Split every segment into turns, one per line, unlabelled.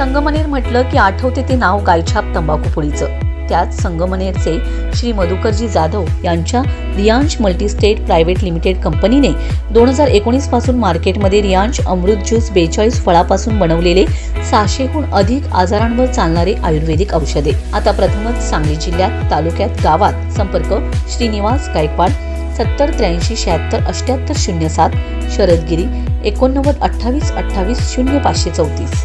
संगमनेर म्हटलं की आठवते ते नाव गायछाप तंबाखू पोळीचं. त्यात संगमनेरचे श्री मधुकरजी जाधव यांच्या रियांश मल्टीस्टेट प्रायव्हेट लिमिटेड कंपनीने दोन हजार एकोणीसपासून मार्केटमध्ये रियांश अमृत ज्यूस बेचाळीस फळापासून बनवलेले सहाशेहून अधिक आजारांवर चालणारे आयुर्वेदिक औषधे. आता प्रथमच सांगली जिल्ह्यात तालुक्यात गावात संपर्क श्रीनिवास गायकवाड सत्तर त्र्याऐंशी शहात्तर अष्ट्याहत्तर शून्य सात शरदगिरी एकोणनव्वद अठ्ठावीस अठ्ठावीस शून्य पाचशे चौतीस.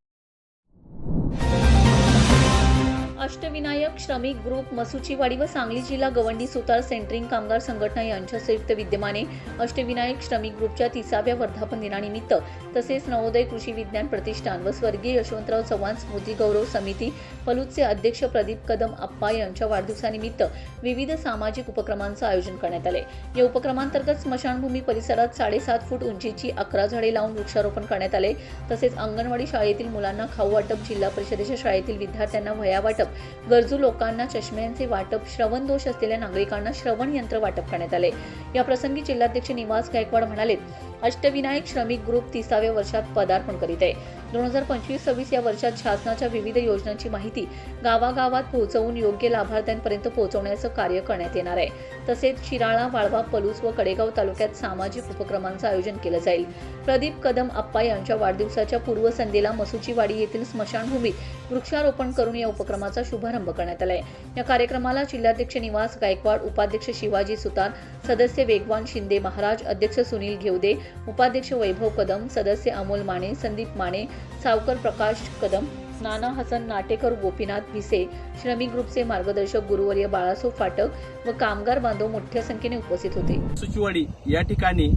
अष्टविनायक श्रमिक ग्रुप मसुचीवाडी व सांगली जिल्हा गवंडी सुतार सेंटरिंग कामगार संघटना यांच्या संयुक्त विद्यमाने अष्टविनायक श्रमिक ग्रुपच्या तिसाव्या वर्धापन दिनानिमित्त तसेच नवोदय कृषी विज्ञान प्रतिष्ठान व स्वर्गीय यशवंतराव चव्हाण स्मृती गौरव समिती फलूदचे अध्यक्ष प्रदीप कदम आप्पा यांच्या वाढदिवसानिमित्त विविध सामाजिक उपक्रमांचं आयोजन करण्यात आले. या उपक्रमांतर्गत स्मशानभूमी परिसरात साडेसात फूट उंचीची अकरा झाडे लावून वृक्षारोपण करण्यात आले. तसेच अंगणवाडी शाळेतील मुलांना खाऊ वाटप जिल्हा परिषदेच्या शाळेतील विद्यार्थ्यांना वया वाटप गरजू लोकांना चष्म्यांचे वाटप श्रवण दोष असलेल्या नागरिकांना श्रवण यंत्र वाटप करण्यात आले. या प्रसंगी जिल्हाध्यक्ष निवास गायकवाड म्हणाले अष्टविनायक श्रमिक ग्रुप तिसाव्या वर्षात पदार्पण करीत आहे. दोन हजार पंचवीस सव्वीस या वर्षात शासनाच्या विविध योजनांची माहिती गावागावात पोहोचवून योग्य लाभार्थ्यांपर्यंत पोहोचवण्याचं कार्य करण्यात येणार आहे. तसेच शिराळा वाळवा पलूस व कडेगाव तालुक्यात सामाजिक उपक्रमांचं आयोजन केलं जाईल. प्रदीप कदम आप्पा यांच्या वाढदिवसाच्या पूर्वसंध्येला मसुचीवाडी येथील स्मशानभूमीत वृक्षारोपण करून या उपक्रमाचा शुभारंभ करण्यात आला आहे या कार्यक्रमाला जिल्हाध्यक्ष निवास गायकवाड उपाध्यक्ष शिवाजी सुतार सदस्य वेगवान शिंदे महाराज अध्यक्ष सुनील घेवदे उपाध्यक्ष वैभव कदम सदस्य अमोल माने संदीप माने सावकर प्रकाश कदम नाना हसन नाटेकर गोपीनाथ भिसे श्रमिक ग्रुपचे मार्गदर्शक गुरुवर्य बाळासो फाटक व कामगार बांधव मोठ्या संख्येने उपस्थित होते.
सुचिवाडी या ठिकाणी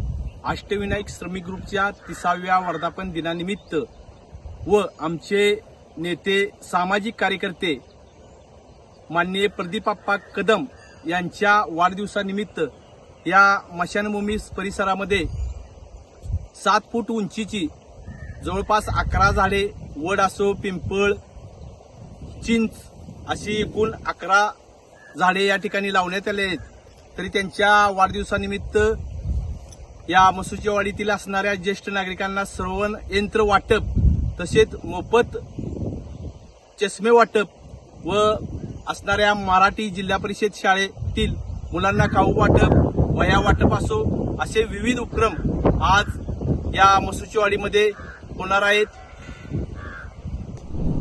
अष्टविनायक श्रमिक ग्रुपच्या तिसाव्या वर्धापन दिनानिमित्त व आमचे नेते सामाजिक कार्यकर्ते माननीय प्रदीपाप्पा कदम यांच्या वाढदिवसानिमित्त या मशानभूमी परिसरामध्ये सात फूट उंचीची जवळपास अकरा झाडे वड असो पिंपळ चिंच अशी एकूण अकरा झाडे या ठिकाणी लावण्यात आले आहेत. तरी त्यांच्या वाढदिवसानिमित्त या मसुचेवाडीतील असणाऱ्या ज्येष्ठ नागरिकांना श्रवण यंत्र वाटप तसेच मोफत चष्मे वाटप व असणाऱ्या मराठी जिल्हा परिषद शाळेतील मुलांना खाऊ वाटप वया वाटप असो असे विविध उपक्रम आज या मसुचेवाडीमध्ये होणार आहेत.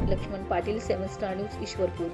Laxman Patil semester star news Ishwarpur.